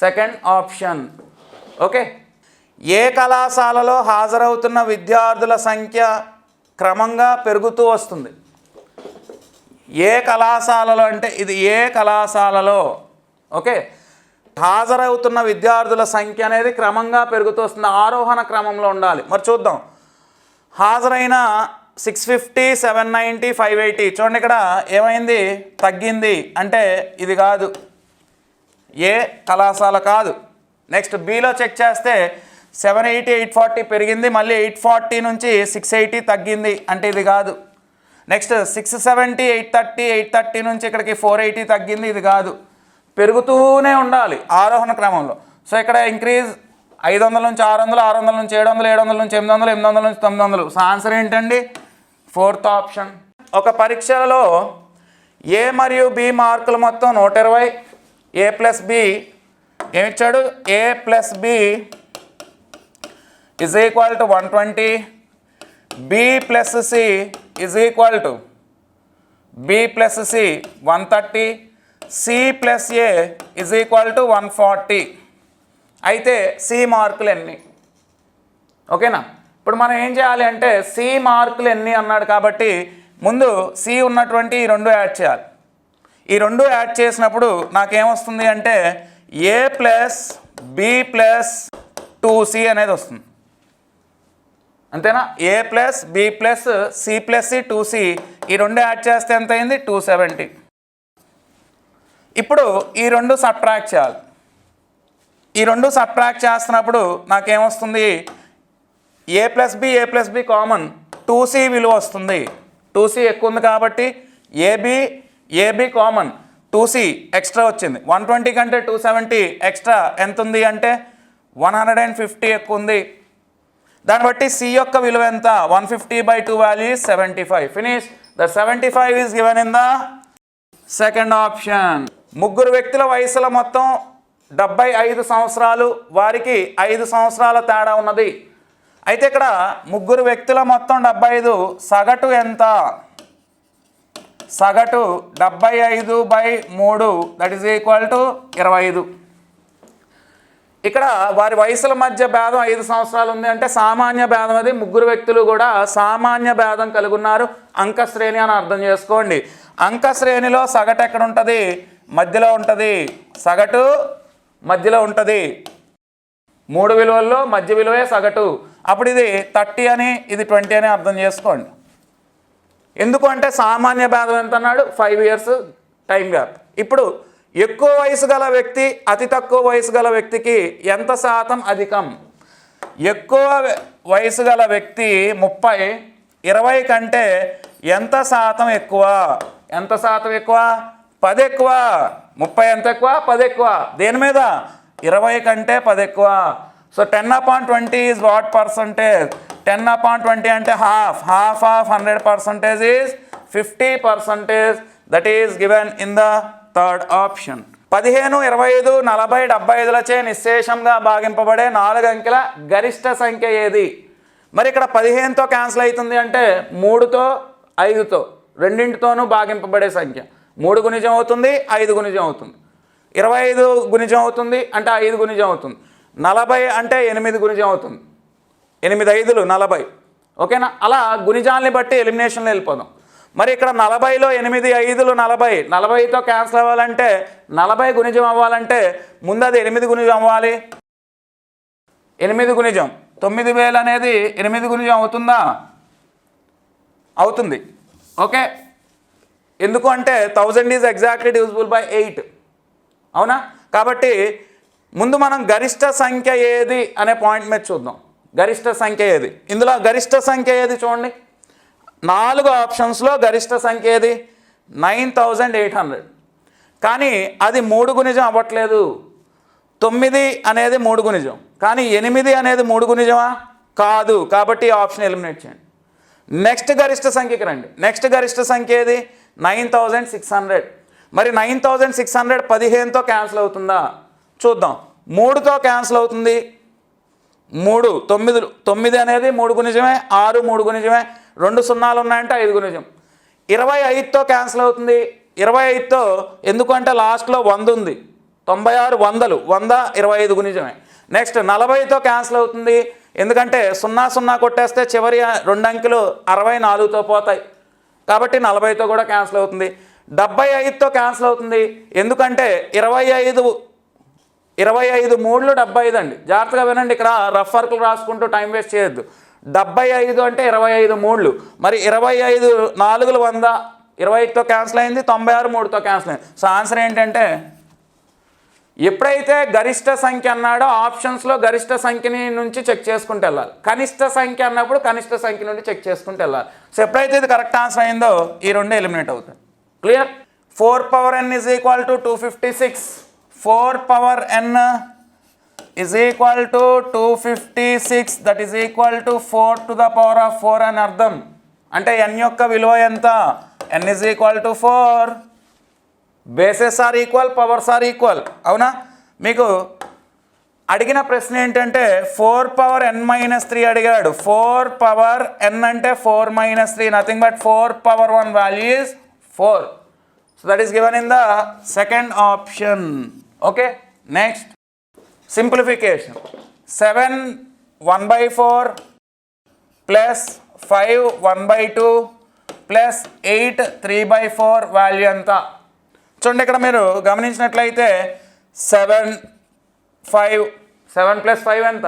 Second option. Okay. ఏ కళాశాలలో హాజరవుతున్న విద్యార్థుల సంఖ్య క్రమంగా పెరుగుతూ వస్తుంది? ఏ కళాశాలలో అంటే ఇది ఏ కళాశాలలో? ఓకే. హాజరవుతున్న విద్యార్థుల సంఖ్య అనేది క్రమంగా పెరుగుతూ వస్తుంది. ఆరోహణ క్రమంలో ఉండాలి. మరి చూద్దాం. హాజరైన six fifty seven ninety five eighty. చూడండి ఇక్కడ ఏమైంది? తగ్గింది. అంటే ఇది కాదు. ఏ కళాశాల కాదు. నెక్స్ట్ బిలో చెక్ చేస్తే సెవెన్ ఎయిటీ ఎయిట్ ఫార్టీ పెరిగింది. మళ్ళీ ఎయిట్ ఫార్టీ నుంచి సిక్స్ ఎయిటీ తగ్గింది. అంటే ఇది కాదు. Next six seventy eight thirty eight thirty నుంచి ఇక్కడికి ఫోర్ ఎయిటీ తగ్గింది. ఇది కాదు. పెరుగుతూనే ఉండాలి ఆరోహణ క్రమంలో. సో ఇక్కడ ఇంక్రీజ్ ఐదు వందల నుంచి ఆరు వందలు ఆరు వందల నుంచి ఏడు వందలు ఏడు వందల నుంచి ఎనిమిది వందలు ఎనిమిది వందల నుంచి తొమ్మిది వందలు. సో ఆన్సర్ ఏంటండి? ఫోర్త్ ఆప్షన్ ఒక పరీక్షలో ఏ మరియు బి మార్కులు మొత్తం నూట ఇరవై A plus B ఏమిచ్చాడు? A plus B is equal to one twenty B plus C is equal to B plus C one thirty C plus A is equal to one forty అయితే C మార్కులు ఎన్ని? ఓకేనా? ఇప్పుడు మనం ఏం చేయాలి అంటే C మార్కులు ఎన్ని అన్నాడు కాబట్టి ముందు సి ఉన్నటువంటి ఈ రెండు యాడ్ చేయాలి. ఈ రెండు యాడ్ చేసినప్పుడు నాకేమొస్తుంది అంటే A plus B plus two C అనేది వస్తుంది. అంతేనా? A plus B plus C plus C two C ఈ రెండు యాడ్ చేస్తే ఎంత అయింది టూ సెవెంటీ ఇప్పుడు ఈ రెండు సబ్ట్రాక్ట్ చేయాలి. ఈ రెండు సబ్ట్రాక్ట్ చేస్తున్నప్పుడు నాకేమొస్తుంది? A plus B A plus B common. Two C విలువ వస్తుంది. టూ సి ఎక్కువ ఉంది కాబట్టి AB AB common two C extra వచ్చింది. వన్ ట్వంటీ కంటే టూ సెవెంటీ ఎక్స్ట్రా ఎంత ఉంది అంటే వన్ హండ్రెడ్ అండ్ ఫిఫ్టీ ఎక్కువ ఉంది దాన్ని బట్టి సి యొక్క విలువ ఎంత? One fifty by two value seventy five finish the seventy five is given in the second option ముగ్గురు వ్యక్తుల వయసుల మొత్తం డెబ్బై ఐదు సంవత్సరాలు. వారికి ఐదు సంవత్సరాల తేడా ఉన్నది. అయితే ఇక్కడ ముగ్గురు వ్యక్తుల మొత్తం డెబ్బై ఐదు. సగటు ఎంత? సగటు డెబ్బై ఐదు బై మూడు దట్ ఈజ్ ఈక్వల్ టు ఇరవై ఐదు. ఇక్కడ వారి వయసుల మధ్య భేదం ఐదు సంవత్సరాలు ఉంది అంటే సామాన్య భేదం అది. ముగ్గురు వ్యక్తులు కూడా సామాన్య భేదం కలిగి ఉన్నారు అంక శ్రేణి అని అర్థం చేసుకోండి. అంక శ్రేణిలో సగటు ఎక్కడ ఉంటుంది? మధ్యలో ఉంటుంది. సగటు మధ్యలో ఉంటుంది. మూడు విలువల్లో మధ్య విలువే సగటు. అప్పుడు ఇది థర్టీ అని ఇది ట్వంటీ అని అర్థం చేసుకోండి. ఎందుకు అంటే సామాన్య భేదం ఎంత అన్నాడు ఫైవ్ ఇయర్స్ టైం గ్యాప్ ఇప్పుడు ఎక్కువ వయసు గల వ్యక్తి అతి తక్కువ వయసు గల వ్యక్తికి ఎంత శాతం అధికం? ఎక్కువ వయసు గల వ్యక్తి ముప్పై ఇరవై కంటే ఎంత శాతం ఎక్కువ? ఎంత శాతం ఎక్కువ? పది ఎక్కువ. ముప్పై ఎంత ఎక్కువ? పది ఎక్కువ. దేని మీద? ఇరవై కంటే పది ఎక్కువ. So ten upon twenty is what percentage ten upon twenty అంటే half half of hundred percentage is fifty percentage that is given in the third option పదిహేను ఇరవై ఐదు నలభై డెబ్బై ఐదులచే నిశ్శేషంగా భాగింపబడే నాలుగు అంకెల గరిష్ట సంఖ్య ఏది? మరి ఇక్కడ పదిహేనుతో క్యాన్సిల్ అవుతుంది అంటే మూడుతో ఐదుతో రెండింటితోనూ భాగింపబడే సంఖ్య. మూడు గుణిజం అవుతుంది ఐదు గుణిజం అవుతుంది. ఇరవై ఐదు గుణిజం అవుతుంది అంటే ఐదు గుణిజం అవుతుంది. నలభై అంటే ఎనిమిది గుణిజం అవుతుంది. ఎనిమిది ఐదులు నలభై. ఓకేనా? అలా గుణిజాన్ని బట్టి ఎలిమినేషన్లో వెళ్ళిపోదాం. మరి ఇక్కడ నలభైలో ఎనిమిది ఐదులు నలభై. నలభైతో క్యాన్సిల్ అవ్వాలంటే నలభై గుణిజం అవ్వాలంటే ముందు అది ఎనిమిది గుణిజం అవ్వాలి. ఎనిమిది గుణిజం. తొమ్మిది వేలు అనేది ఎనిమిది గుణిజం అవుతుందా? అవుతుంది. ఓకే? ఎందుకు అంటే thousand is exactly divisible by eight. అవునా? కాబట్టి ముందు మనం గరిష్ట సంఖ్య ఏది అనే పాయింట్ మీద చూద్దాం. గరిష్ట సంఖ్య ఏది? ఇందులో గరిష్ట సంఖ్య ఏది చూడండి. నాలుగు ఆప్షన్స్లో గరిష్ట సంఖ్య ఏది? Nine thousand eight hundred. కానీ అది మూడు గుణిజం అవ్వట్లేదు. తొమ్మిది అనేది మూడు గుణిజం. కానీ ఎనిమిది అనేది మూడు గుణిజమా? కాదు. కాబట్టి ఈ ఆప్షన్ ఎలిమినేట్ చేయండి. నెక్స్ట్ గరిష్ట సంఖ్యకి రండి. నెక్స్ట్ గరిష్ట సంఖ్య ఏది? Nine thousand six hundred. మరి నైన్ థౌజండ్ సిక్స్ హండ్రెడ్ పదిహేనుతో క్యాన్సిల్ అవుతుందా? చూద్దాం. మూడుతో క్యాన్సిల్ అవుతుంది. మూడు తొమ్మిది తొమ్మిది అనేది మూడు గుణిజమే ఆరు మూడు గుణిజమే రెండు సున్నాలు ఉన్నాయంటే ఐదు గుణిజం ఇరవై ఐదుతో క్యాన్సిల్ అవుతుంది. ఇరవై ఐదుతో ఎందుకంటే లాస్ట్లో వంద ఉంది. తొంభై ఆరు వందలు వంద ఇరవై ఐదు గుణిజమే నెక్స్ట్ నలభైతో క్యాన్సిల్ అవుతుంది. ఎందుకంటే సున్నా సున్నా కొట్టేస్తే చివరి రెండు అంకెలు అరవై నాలుగుతో పోతాయి. కాబట్టి నలభైతో కూడా క్యాన్సిల్ అవుతుంది. డెబ్బై ఐదుతో క్యాన్సిల్ అవుతుంది. ఎందుకంటే ఇరవై ఐదు ఇరవై ఐదు మూడులు డెబ్బై ఐదు అండి. జాగ్రత్తగా వినండి ఇక్కడ రఫ్ వర్క్లు రాసుకుంటూ టైం వేస్ట్ చేయొద్దు. డెబ్బై ఐదు అంటే ఇరవై ఐదు మూడులు. మరి ఇరవై ఐదు నాలుగులు వంద ఇరవై ఐదుతో క్యాన్సిల్ అయింది తొంభై ఆరు మూడుతో క్యాన్సిల్ అయింది. సో ఆన్సర్ ఏంటంటే ఎప్పుడైతే గరిష్ట సంఖ్య అన్నాడో ఆప్షన్స్లో గరిష్ట సంఖ్యని నుంచి చెక్ చేసుకుంటూ వెళ్ళాలి. కనిష్ట సంఖ్య అన్నప్పుడు కనిష్ట సంఖ్య నుండి చెక్ చేసుకుంటూ వెళ్ళాలి. సో ఎప్పుడైతే ఇది కరెక్ట్ ఆన్సర్ అయిందో ఈ రెండు ఎలిమినేట్ అవుతాయి. Clear? Four power N is equal to two fifty six. Four power N is equal to 256 that is equal to 4 to the power of 4 అని అర్థం. అంటే n యొక్క విలువ ఎంత? n is equal to 4 bases are equal powers are equal. అవునా? మీకు అడిగిన ప్రశ్న ఏంటంటే four power N minus three అడిగాడు. ఫోర్ పవర్ ఎన్ అంటే four minus three nothing but four power one value is four. So that is given in the second option okay next simplification seven one by four plus five one by two plus eight three by four value ఎంత? చూడండి ఇక్కడ మీరు గమనించినట్లయితే seven five seven plus five ఎంత?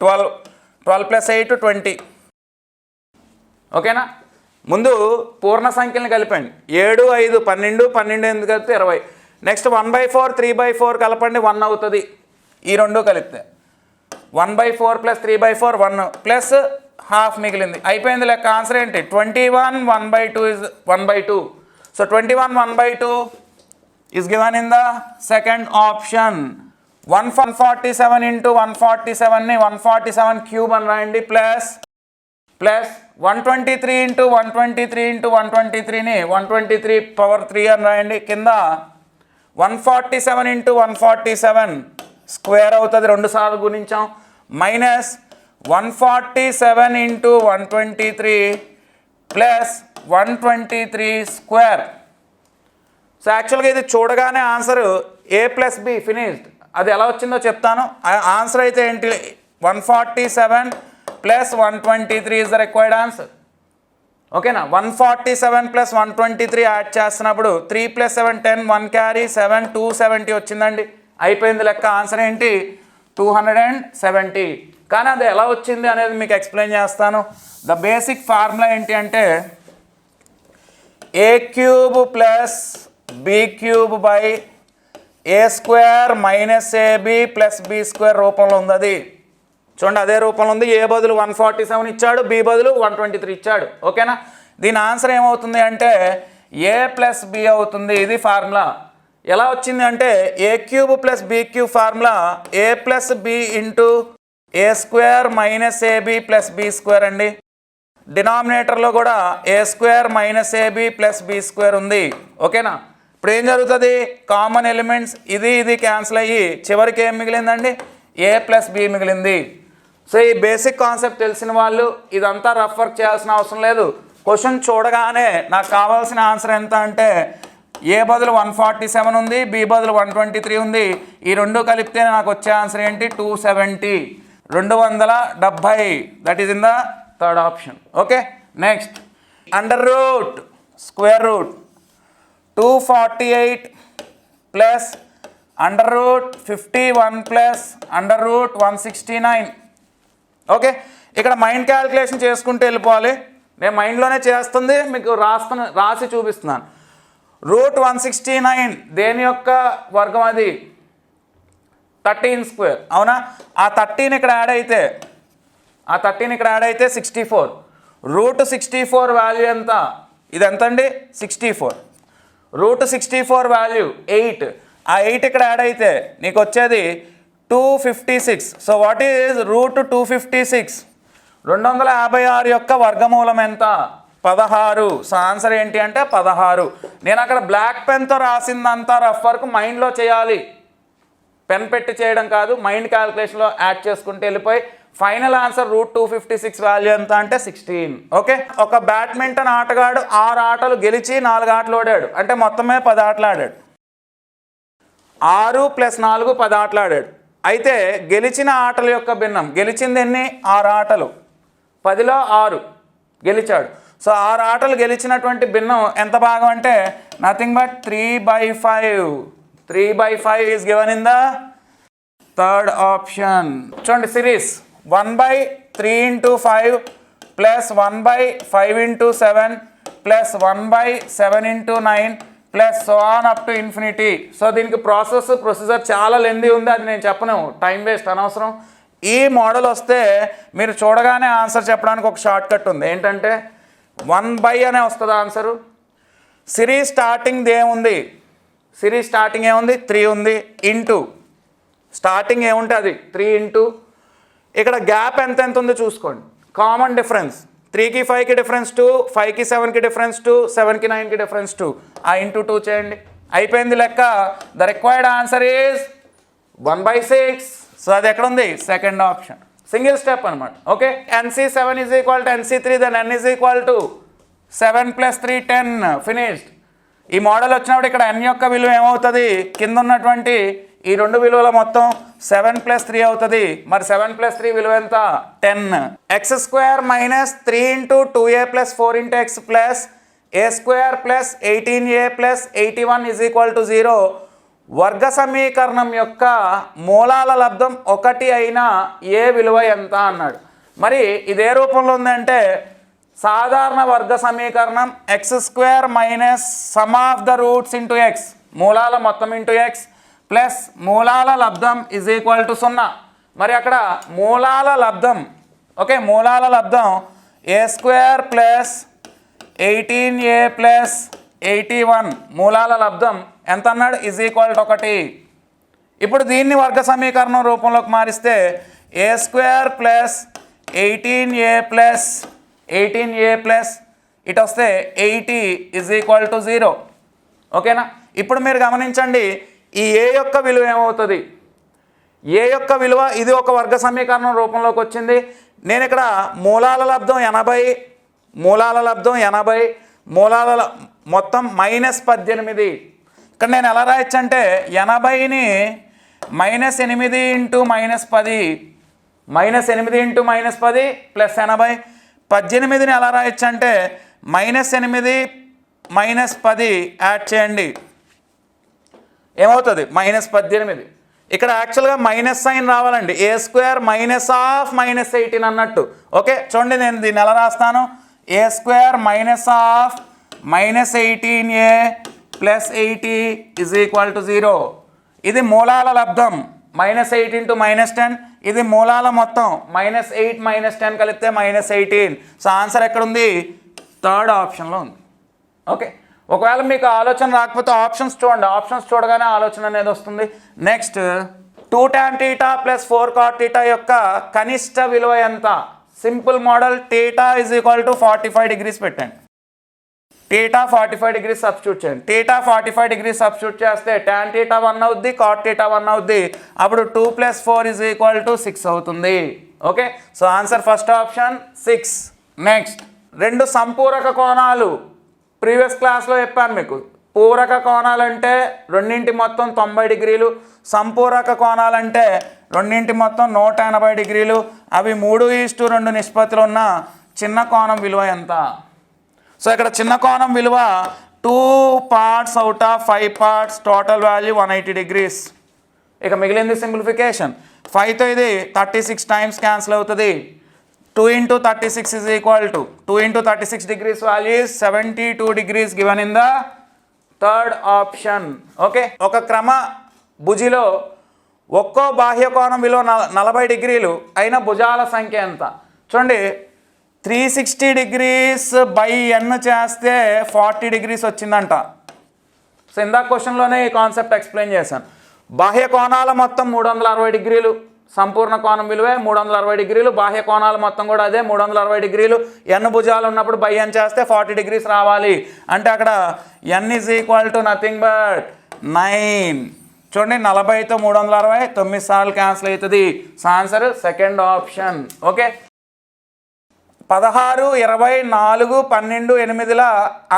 Twelve twelve plus eight twenty ఓకేనా ముందు పూర్ణ సంఖ్యలను కలిపండి. ఏడు ఐదు పన్నెండు పన్నెండు ఎందుకు కలిపితే ఇరవై? Next one by four three by four కలపండి వన్ అవుతుంది. ఈ రెండు కలిపితే. One by four plus three by four one. Plus half మిగిలింది. అయిపోయింది లెక్క. ఆన్సర్ ఏంటి? Twenty one one by two is one by two. So twenty one one by two is given in the second option one one forty seven into one forty సెవెన్ని one forty seven cube అని రాయండి. Plus plus one twenty three into one twenty three into one twenty త్రీని one twenty three power three అని రాయండి. కింద one forty seven into one forty seven square అవుతుంది. రెండు సార్లు గుణించాం. Minus one forty seven into one twenty three plus one twenty three square. So యాక్చువల్గా ఇది చూడగానే answer A plus B finished. అది ఎలా వచ్చిందో చెప్తాను. ఆన్సర్ అయితే ఏంటి? One forty seven plus one twenty three is the required answer. ఓకేనా? One forty seven plus one twenty three add చేస్తున్నప్పుడు three plus seven ten one carry seven two seventy వచ్చిందండి. అయిపోయింది లెక్క. ఆన్సర్ ఏంటి? టూ హండ్రెడ్ అండ్ సెవెంటీ కానీ అది ఎలా వచ్చింది అనేది మీకు ఎక్స్ప్లెయిన్ చేస్తాను. ద బేసిక్ ఫార్ములా ఏంటి అంటే A cube plus B cube by A square minus AB plus B square రూపంలో ఉంది అది. చూడండి అదే రూపంలో ఉంది. ఏ బదులు వన్ ఫార్టీ సెవెన్ ఇచ్చాడు బి బదులు వన్ ట్వంటీ త్రీ ఇచ్చాడు. ఓకేనా? దీని ఆన్సర్ ఏమవుతుంది అంటే ఏ ప్లస్ బి అవుతుంది? ఇది ఫార్ములా. ఎలా వచ్చింది అంటే A cube plus B cube formula A plus B into A square minus AB plus B square అండి. డినామినేటర్లో కూడా A square minus AB plus B square ఉంది. ఓకేనా? ఇప్పుడు ఏం జరుగుతుంది? కామన్ ఎలిమెంట్స్ ఇది ఇది క్యాన్సిల్ అయ్యి చివరికి ఏం మిగిలిందండి? ఏ ప్లస్ బి మిగిలింది. సో ఈ బేసిక్ కాన్సెప్ట్ తెలిసిన వాళ్ళు ఇదంతా రఫ్ వర్క్ చేయాల్సిన అవసరం లేదు. క్వశ్చన్ చూడగానే నాకు కావాల్సిన ఆన్సర్ ఎంత అంటే ఏ బదులు వన్ ఫార్టీ సెవెన్ ఉంది బి బదులు వన్ ట్వంటీ త్రీ ఉంది. ఈ రెండు కలిపితే నాకు వచ్చే ఆన్సర్ ఏంటి? టూ సెవెంటీ రెండు వందల డెబ్భై. That is in the third option okay next under root square root two forty eight plus under root fifty one plus under root one sixty nine okay. ఇక్కడ మైండ్ క్యాలిక్యులేషన్ చేసుకుంటూ వెళ్ళిపోవాలి. నేను మైండ్లోనే చేస్తుంది మీకు రాస్తున్న రాసి చూపిస్తున్నాను. రూట్ వన్ సిక్స్టీ నైన్ దేని యొక్క వర్గం అది? Thirteen square. అవునా? ఆ థర్టీన్ ఇక్కడ యాడ్ అయితే ఆ థర్టీన్ ఇక్కడ యాడ్ అయితే sixty four. Root sixty four value ఎంత? ఇది ఎంత అండి sixty four. Root sixty four value eight. ఆ ఎయిట్ ఇక్కడ యాడ్ అయితే నీకు వచ్చేది two fifty six. So what is root two fifty six రెండు వందల యాభై ఆరు యొక్క వర్గమూలం ఎంత? పదహారు. సో ఆన్సర్ ఏంటి అంటే పదహారు. నేను అక్కడ బ్లాక్ పెన్తో రాసిందంతా రఫ్ వర్క్ మైండ్లో చేయాలి. పెన్ పెట్టి చేయడం కాదు మైండ్ క్యాలిక్యులేషన్లో యాడ్ చేసుకుంటూ వెళ్ళిపోయి final answer root two fifty six value ఎంత అంటే సిక్స్టీన్ ఓకే ఒక బ్యాడ్మింటన్ ఆటగాడు ఆరు ఆటలు గెలిచి నాలుగు ఆటలు ఓడాడు. అంటే మొత్తమే పది ఆటలు ఆడాడు. ఆరు ప్లస్ నాలుగు పది ఆటలు ఆడాడు. అయితే గెలిచిన ఆటల యొక్క భిన్నం. గెలిచింది ఎన్ని? ఆరు ఆటలు. పదిలో ఆరు గెలిచాడు. సో ఆరు ఆటలు గెలిచినటువంటి భిన్నం ఎంత భాగం అంటే nothing but three by five three by five is given in the third option చూడండి series. One by three into five plus one by five into seven plus one by seven into nine plus so on up to infinity so దీనికి process procedure చాలా lengthy ఉంది. అది నేను చెప్పను. Time waste అనవసరం. ఈ model వస్తే మీరు చూడగానే ఆన్సర్ చెప్పడానికి ఒక షార్ట్ కట్ ఉంది. ఏంటంటే వన్ బై అనే వస్తుంది ఆన్సరు సిరీస్ స్టార్టింగ్ ఏముంది? సిరీస్ స్టార్టింగ్ ఏముంది? త్రీ ఉంది. ఇంటూ స్టార్టింగ్ ఏముంటుంది త్రీ ఇంటూ ఇక్కడ గ్యాప్ ఎంత ఎంత ఉందో చూసుకోండి. కామన్ డిఫరెన్స్ త్రీకి ఫైవ్కి డిఫరెన్స్ టూ ఫైవ్కి సెవెన్కి డిఫరెన్స్ టూ సెవెన్కి నైన్కి డిఫరెన్స్ టూ. ఆ ఇంటూ టూ చేయండి. అయిపోయింది లెక్క. The required answer is one by six so అది ఎక్కడ ఉంది సెకండ్ ఆప్షన్ సింగిల్ స్టెప్ అనమాట okay NC seven is equal to NC three then N is equal to seven plus three ten finished ఈ model వచ్చినప్పుడు ఇక్కడ ఎన్ యొక్క విలువ ఏమవుతుంది? కింద ఉన్నటువంటి ఈ రెండు విలువల మొత్తం సెవెన్ ప్లస్ త్రీ అవుతుంది. మరి సెవెన్ ప్లస్ త్రీ విలువ ఎంత? Ten. X square minus three into two A plus four into X plus A square plus eighteen A plus eighty one is equal to zero వర్గ సమీకరణం యొక్క మూలాల లబ్ధం ఒకటి అయిన ఏ విలువ ఎంత అన్నాడు. మరి ఇదే రూపంలో ఉందంటే సాధారణ వర్గ సమీకరణం X square minus sum of the roots into X. మూలాల మొత్తం ఇంటూ ఎక్స్. ప్లస్ మూలాల లబ్ధం ఇజ్ ఈక్వల్ టు సున్నా. మరి అక్కడ మూలాల లబ్ధం ఓకే మూలాల లబ్ధం A square plus eighteen A plus eighty one మూలాల లబ్ధం ఎంత అన్నాడు ఇజ్ ఈక్వల్ టు ఒకటి. ఇప్పుడు దీన్ని వర్గ సమీకరణం రూపంలోకి మారిస్తే A square plus eighteen A plus eighteen A plus ఇటు వస్తే eighty is equal to zero ఓకేనా? ఇప్పుడు మీరు గమనించండి ఈ ఏ యొక్క విలువ ఏమవుతుంది? ఏ యొక్క విలువ ఇది ఒక వర్గ సమీకరణం రూపంలోకి వచ్చింది. నేను ఇక్కడ మూలాల లబ్ధం ఎనభై మూలాల లబ్ధం ఎనభై మూలాల మొత్తం మైనస్ పద్దెనిమిది. ఇక్కడ నేను ఎలా రాయొచ్చు అంటే ఎనభైని మైనస్ ఎనిమిది ఇంటూ మైనస్ పది మైనస్ ఎనిమిది ఇంటూ మైనస్ పది ప్లస్ ఎనభై. పద్దెనిమిదిని ఎలా రాయొచ్చు అంటే మైనస్ ఎనిమిది మైనస్ పది యాడ్ చేయండి. ఏమవుతుంది? మైనస్ పద్దెనిమిది. ఇక్కడ యాక్చువల్గా మైనస్ సైన్ రావాలండి. A square minus of minus eighteen అన్నట్టు. ఓకే చూడండి నేను దీన్ని ఎలా రాస్తాను? A square minus of minus eighteen a plus eighty is equal to zero ఇది మూలాల లబ్ధం minus eighteen to minus ten ఇది మూలాల మొత్తం. మైనస్ ఎయిట్ మైనస్ టెన్ కలిపితే మైనస్ ఎయిటీన్ సో ఆన్సర్ ఎక్కడుంది? థర్డ్ ఆప్షన్లో ఉంది. ఓకే ఒకవేళ మీకు ఆలోచన రాకపోతే ఆప్షన్స్ చూడండి. ఆప్షన్స్ చూడగానే ఆలోచన అనేది వస్తుంది. Next two tan theta plus four cot theta యొక్క కనిష్ట విలువ ఎంత? Simple model theta is equal to forty five degrees పెట్టండి. Theta forty five degrees substitute చేయండి. Theta forty five degrees substitute చేస్తే ట్యాన్ టీటా వన్ అవుద్ది కాట్ టీటా వన్ అవుద్ది. అప్పుడు two plus four is equal to six అవుతుంది. Okay so answer first option six next రెండు సంపూరక కోణాలు. ప్రీవియస్ క్లాస్లో చెప్పాను మీకు. పూరక కోణాలంటే రెండింటి మొత్తం తొంభై డిగ్రీలు సంపూరక కోణాలంటే రెండింటి మొత్తం నూట ఎనభై డిగ్రీలు అవి మూడు ఈస్టు రెండు నిష్పత్తులు ఉన్న చిన్న కోణం విలువ ఎంత? సో ఇక్కడ చిన్న కోణం విలువ two parts out of five parts total value one eighty degrees. ఇక మిగిలింది సింప్లిఫికేషన్. ఫైవ్తో ఇది థర్టీ సిక్స్ టైమ్స్ క్యాన్సిల్ అవుతుంది. Two into thirty six is equal to two into thirty six degrees value seventy two degrees given in the third option okay ఒక క్రమ భుజిలో ఒక్కో బాహ్య కోణం విలువ నల నలభై డిగ్రీలు అయిన భుజాల సంఖ్య ఎంత? చూడండి. Three sixty degrees by n చేస్తే ఫార్టీ డిగ్రీస్ వచ్చిందంట. సో ఇందాక క్వశ్చన్లోనే ఈ కాన్సెప్ట్ ఎక్స్ప్లెయిన్ చేశాను. బాహ్య కోణాల మొత్తం మూడు వందల అరవై డిగ్రీలు. సంపూర్ణ కోణం విలువే మూడు వందల అరవై డిగ్రీలు బాహ్య కోణాలు మొత్తం కూడా అదే మూడు వందల అరవై డిగ్రీలు. ఎన్ భుజాలు ఉన్నప్పుడు బై ఎన్ చేస్తే ఫార్టీ డిగ్రీస్ రావాలి. అంటే అక్కడ n is equal to nothing but nine చూడండి నలభైతో మూడు వందల అరవై తొమ్మిది సార్లు క్యాన్సిల్ అవుతుంది. ఆన్సర్ సెకండ్ ఆప్షన్ ఓకే పదహారు ఇరవై నాలుగు పన్నెండు ఎనిమిదిల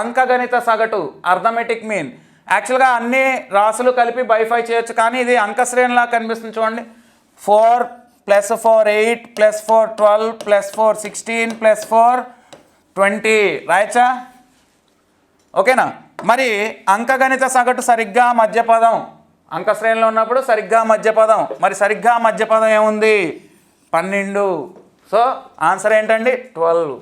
అంకగణిత సగటు. అర్థమెటిక్ మీన్ యాక్చువల్గా అన్ని రాసులు కలిపి బైఫై చేయొచ్చు కానీ ఇది అంకశ్రేణిలా కనిపిస్తుంది చూడండి. Four plus four eight plus four twelve plus four sixteen plus four twenty. రాయచ్చా? ఓకేనా? మరి అంకగణిత సగటు సరిగ్గా మధ్యపదం. అంక శ్రేణిలో ఉన్నప్పుడు సరిగ్గా మధ్యపదం. మరి సరిగ్గా మధ్యపదం ఏముంది? పన్నెండు. సో ఆన్సర్ ఏంటండి? ట్వెల్వ్.